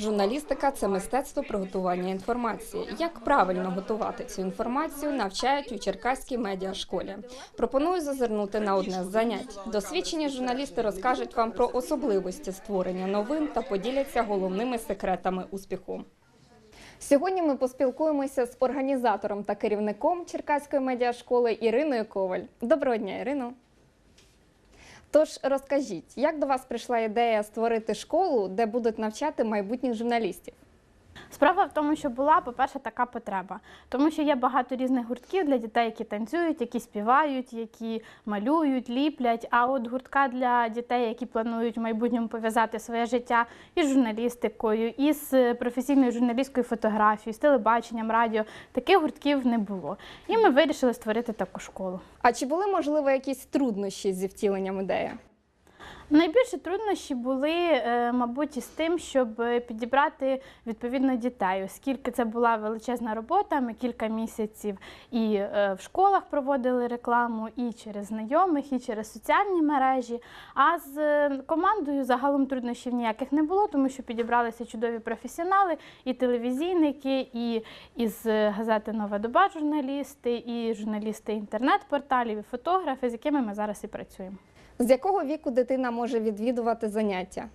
Журналістика це мистецтво приготування інформації. Як правильно готувати цю інформацію, навчають у Черкаській медіашколі. Пропоную зазирнути на одне з занять. Досвідчені журналісти розкажуть вам про особливості створення новин та поділяться головними секретами успіху. Сьогодні ми поспілкуємося з організатором та керівником Черкаської медіашколи Іриною Коваль. Доброго дня, Ірино. Тож розкажіть, як до вас прийшла ідея створити школу, де будуть навчати майбутніх журналістів? Справа в тому, що була, по-перше, така потреба, тому що є багато різних гуртків для дітей, які танцюють, які співають, які малюють, ліплять. А от гуртка для дітей, які планують в майбутньому пов'язати своє життя із журналістикою, із е, професійною журналістською фотографією, з телебаченням, радіо, таких гуртків не було. І ми вирішили створити таку школу. А чи були можливо якісь труднощі зі втіленням ідеї? Найбільші труднощі були, е, мабуть, із тим, щоб е, підібрати відповідно дітей, оскільки це була величезна робота. Ми кілька місяців і е, в школах проводили рекламу, і через знайомих, і через соціальні мережі. А з командою загалом труднощів ніяких не було, тому що підібралися чудові професіонали, і телевізійники, і із газети Нова доба журналісти, і журналісти інтернет-порталів, і фотографи, з якими ми зараз і працюємо. З якого віку дитина може відвідувати заняття?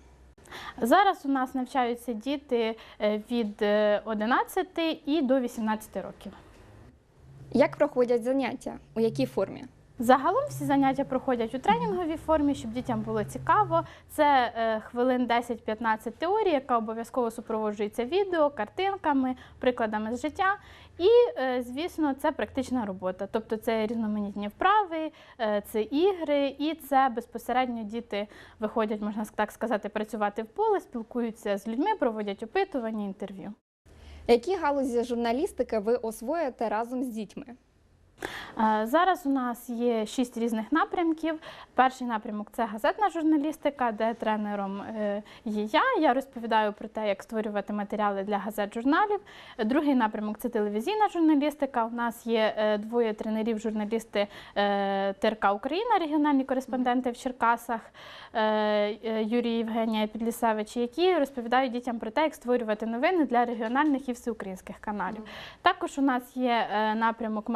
Зараз у нас навчаються діти е, від е, 11 і до 18 років. Як проходять заняття? У якій формі? Загалом всі заняття проходять у тренінговій формі, щоб дітям було цікаво. Це е, хвилин 10-15 теорії, яка обов'язково супроводжується відео, картинками, прикладами з життя. І, е, звісно, це практична робота. Тобто це різноманітні вправи, е, це ігри, і це безпосередньо діти виходять, можна так сказати, працювати в поле, спілкуються з людьми, проводять опитування, інтерв'ю. Які галузі журналістики ви освоїте разом з дітьми? Е, Зараз у нас є шість різних напрямків. Перший напрямок це газетна журналістика, де тренером е, є я. Я розповідаю про те, як створювати матеріали для газет журналів. Другий напрямок це телевізійна журналістика. У нас є е, двоє тренерів, журналісти ТРК Україна, регіональні кореспонденти в Черкасах Юрій Євгенія Підлісевич, які розповідають дітям про те, як створювати новини для регіональних і всеукраїнських каналів. Також у нас є напрямок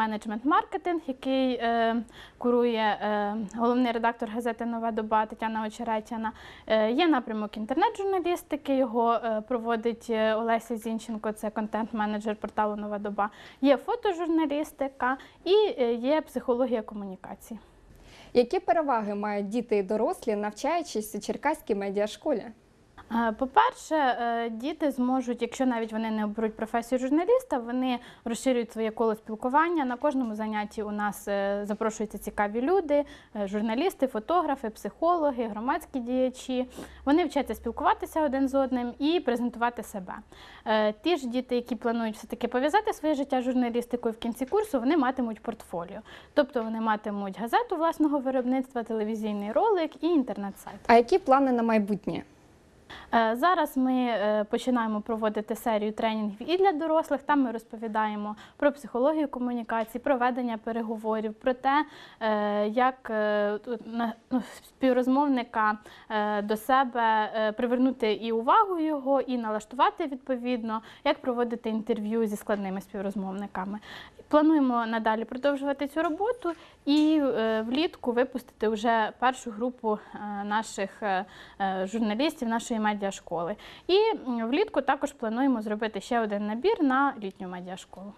менеджмент-маркетинг, який е, курує е, головний редактор газети Нова доба Тетяна Очеретяна. Е, Є напрямок інтернет-журналістики, його е, проводить е, Олеся Зінченко, це контент-менеджер порталу Нова доба. Є фотожурналістика і е, є психологія комунікації. Які переваги мають діти і дорослі, навчаючись у Черкаській медіашколі? Е, По-перше, е, діти зможуть, якщо навіть вони не оберуть професію журналіста, вони розширюють своє коло спілкування. На кожному занятті у нас е, запрошуються цікаві люди, журналісти, фотографи, психологи, громадські діячі. Вони вчаться спілкуватися один з одним і презентувати себе. Ті ж діти, які планують все-таки пов'язати своє життя з журналістикою в кінці курсу, вони матимуть портфоліо. Тобто вони матимуть газету власного виробництва, телевізійний ролик і інтернет-сайт. А які плани на майбутнє? Е, Зараз ми е, починаємо проводити серію тренінгів і для дорослих. Там ми розповідаємо про психологію комунікації, про ведення переговорів, про те, е, як ну, співрозмовника до себе привернути і увагу його, і налаштувати відповідно, як проводити інтерв'ю зі складними співрозмовниками. Плануємо надалі продовжувати цю роботу і влітку випустити вже першу групу наших журналістів нашої медіашколи. І влітку також плануємо зробити ще один набір на літню медіашколу.